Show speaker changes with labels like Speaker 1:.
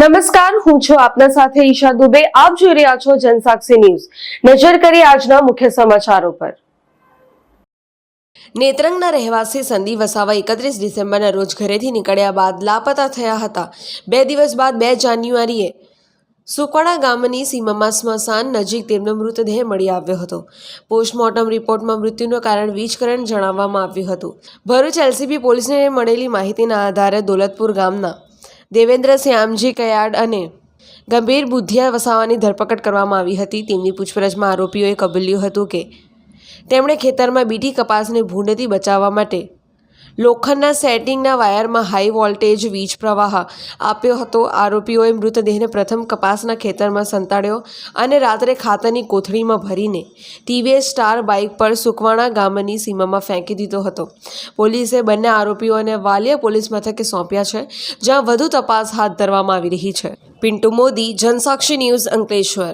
Speaker 1: નમસ્કાર, હું છું આપના સાથે ઈશા દુબે. આપ જોઈ રહ્યા છો જનસાક્ષી ન્યૂઝ. નજર કરી આજના મુખ્ય સમાચારો પર. નેત્રંગના રહેવાસી સંદીપ વસાવા એકત્રીસ ડિસેમ્બરના રોજ ઘરેથી નીકળ્યા બાદ લાપતા થયા હતા. બે દિવસ બાદ બે જાન્યુઆરીએ સુકવાડા ગામની સીમામાં સ્મશાન નજીક તેમનો મૃતદેહ મળી આવ્યો હતો. પોસ્ટમોર્ટમ રિપોર્ટમાં મૃત્યુનું કારણ વીજકરણ જણાવવામાં આવ્યું હતું. ભરૂચ એલસીબી પોલીસને મળેલી માહિતીના આધારે દોલતપુર ગામના દેવેન્દ્ર શ્યામજી કયાડ અને ગંભીર બુદ્ધિયા વસાવાની ધરપકડ કરવામાં આવી હતી. તેમની પૂછપરછમાં આરોપીઓએ કબૂલ્યું હતું કે, તેમણે ખેતરમાં બીટી કપાસને ભૂંડથી બચાવવા માટે લોખંડના સેટિંગના વાયરમાં હાઈ વોલ્ટેજ વીજ પ્રવાહ આપ્યો હતો. આરોપીઓએ મૃતદેહને પ્રથમ કપાસના ખેતરમાં સંતાડ્યો અને રાત્રે ખાતરની કોથળીમાં ભરીને ટીવીએસ સ્ટાર બાઇક પર સુકવાણા ગામની સીમામાં ફેંકી દીધો હતો. પોલીસે બંને આરોપીઓને વાલિયા પોલીસ મથકે સોંપ્યા છે, જ્યાં વધુ તપાસ હાથ ધરવામાં આવી રહી છે. પિન્ટુ મોદી, જનસાક્ષી ન્યૂઝ અંકલેશ્વર.